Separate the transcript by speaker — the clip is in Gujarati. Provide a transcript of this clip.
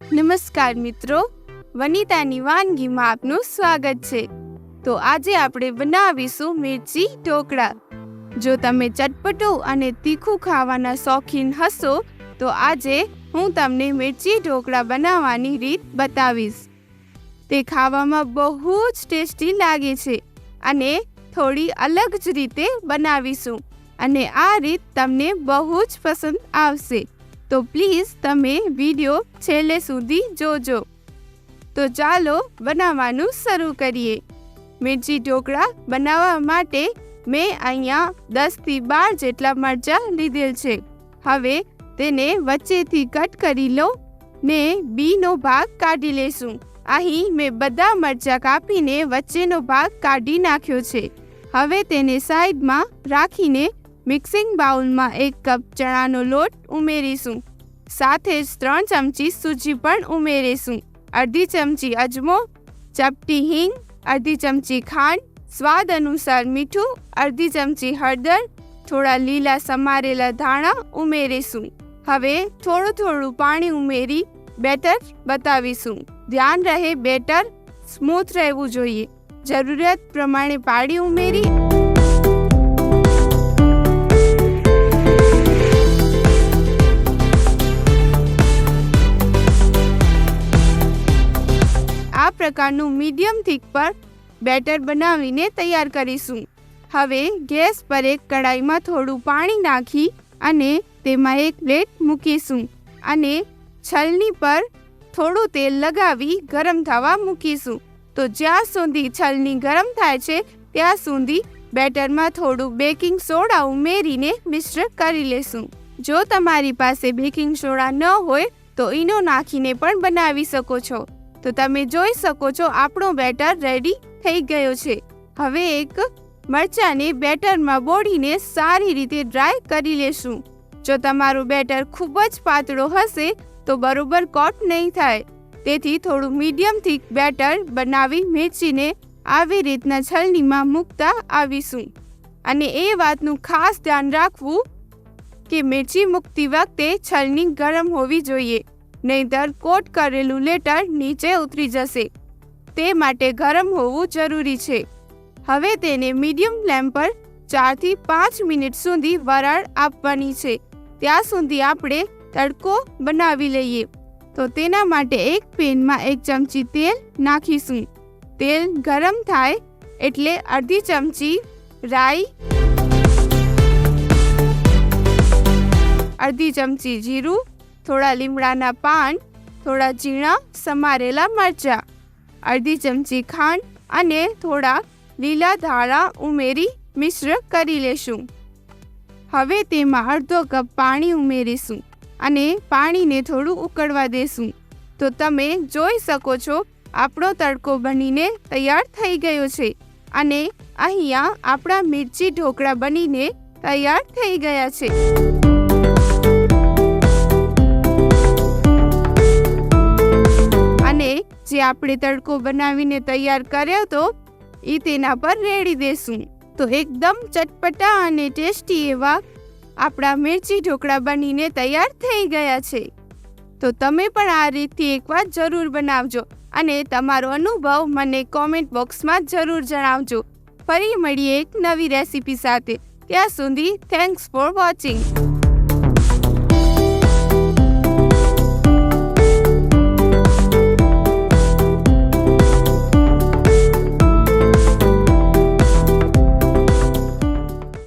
Speaker 1: નમસ્કાર મિત્રો, વનિતાની વાનગીમાં આપનું સ્વાગત છે. તો આજે આપણે બનાવીશું મિર્ચી ઢોકળા. જો તમે ચટપટું અને તીખું ખાવાના શોખીન હશો, તો આજે હું તમને મિર્ચી ઢોકળા બનાવવાની રીત બતાવીશ. તે ખાવામાં બહુ જ ટેસ્ટી લાગે છે અને થોડી અલગ જ રીતે બનાવીશું. અને આ રીત તમને બહુ જ પસંદ આવશે. તો પ્લીઝ તમે વીડિયો છેલ્લે સુધી જોજો. તો ચાલો બનાવવાનું શરૂ કરીએ. મિર્ચી ઢોકળા બનાવવા માટે મેં અહીંયા દસથી બાર જેટલા મરચાં લીધેલ છે. હવે તેને વચ્ચેથી કટ કરી લો ને બીનો ભાગ કાઢી લેશું. અહીં મેં બધા મરચાં કાપીને વચ્ચેનો ભાગ કાઢી નાખ્યો છે. હવે તેને સાઈડમાં રાખીને મિક્સિંગ બાઉલમાં એક કપ ચણાનો લોટ ઉમેરીશું. સાથે જ ત્રણ ચમચી સૂજી પણ ઉમેરીશું. અડધી ચમચી અજમો, ચપટી હિંગ, અડધી ચમચી ખાંડ, સ્વાદ અનુસાર મીઠું, અડધી ચમચી હળદર, થોડા લીલા સમારેલા ધાણા ઉમેરીશું. હવે થોડું થોડું પાણી ઉમેરી બેટર બતાવીશું. ધ્યાન રહે બેટર, સ્મૂથ રહેવું જોઈએ. જરૂરિયાત પ્રમાણે પાણી ઉમેરી પ્રકારનું મીડિયમ થીક પર બેટર બનાવીને તૈયાર કરીશું. હવે ગેસ પર એક કડાઈમાં થોડું પાણી નાખી અને તેમાં એક પ્લેટ મૂકીશું અને છલની પર થોડું તેલ લગાવી ગરમ થવા મૂકીશું. તો જ્યાં સુધી છલની ગરમ થાય છે, ત્યાં સુધી બેટરમાં થોડું બેકિંગ સોડા ઉમેરીને મિશ્ર કરી લેશું. જો તમારી પાસે બેકિંગ સોડા ન હોય, તો ઈનો નાખીને પણ બનાવી શકો છો. તો તમે જોઈ શકો છો, આપણો બેટર રેડી થઈ ગયો છે. હવે એક મરચાંને બેટરમાં બોળીને સારી રીતે ડ્રાય કરી લેશું. જો તમારું બેટર ખૂબ જ પાતળો હશે, તો બરોબર કોટ નહીં થાય. તેથી થોડું મીડિયમ થીક બેટર બનાવી મેચીને આવી રીતના છલનીમાં મૂકતા આવીશું. અને એ વાતનું ખાસ ધ્યાન રાખવું કે મિર્ચી મૂકતી વખતે છલની ગરમ હોવી જોઈએ. નહીતર કોટ કરેલું લેટર નીચે ઉતરી જશે. તે માટે ગરમ હોવું જરૂરી છે. હવે તેને મીડિયમ ફ્લેમ પર ચારથી પાંચ મિનિટ સુધી વરાળ આપવાની છે. ત્યાં સુધી આપણે તડકો બનાવી લઈએ. તો તેના માટે એક પેનમાં એક ચમચી તેલ નાખીશું. તેલ ગરમ થાય એટલે અડધી ચમચી રાઈ, અડધી ચમચી જીરું થોડા લીમડાના પાન, થોડા ઝીણા, સમારેલા મરચાં, અડધી ચમચી ખાંડ અને થોડા લીલા ધાણા ઉમેરી મિશ્ર કરી લેશું. હવે તેમાં અડધો કપ પાણી ઉમેરીશું અને પાણીને થોડું ઉકળવા દેશું. તો તમે જોઈ શકો છો, આપણો તડકો બનીને તૈયાર થઈ ગયો છે અને અહીંયા આપણા મિર્ચી ઢોકળા બનીને તૈયાર થઈ ગયા છે. જે આપણે તડકો બનાવીને તૈયાર કર્યો તો એ તેના પર રેડી દેશું તો એકદમ ચટપટા અને ટેસ્ટી એવા આપણા મિર્ચી ઢોકળા બનીને તૈયાર થઈ ગયા છે. તો તમે પણ આ રીતથી એકવાર જરૂર બનાવજો અને તમારો અનુભવ મને કોમેન્ટ બોક્સમાં જરૂર જણાવજો. ફરી મળીએ એક નવી રેસીપી સાથે. ત્યાં સુધી થેન્ક્સ ફોર વોચિંગ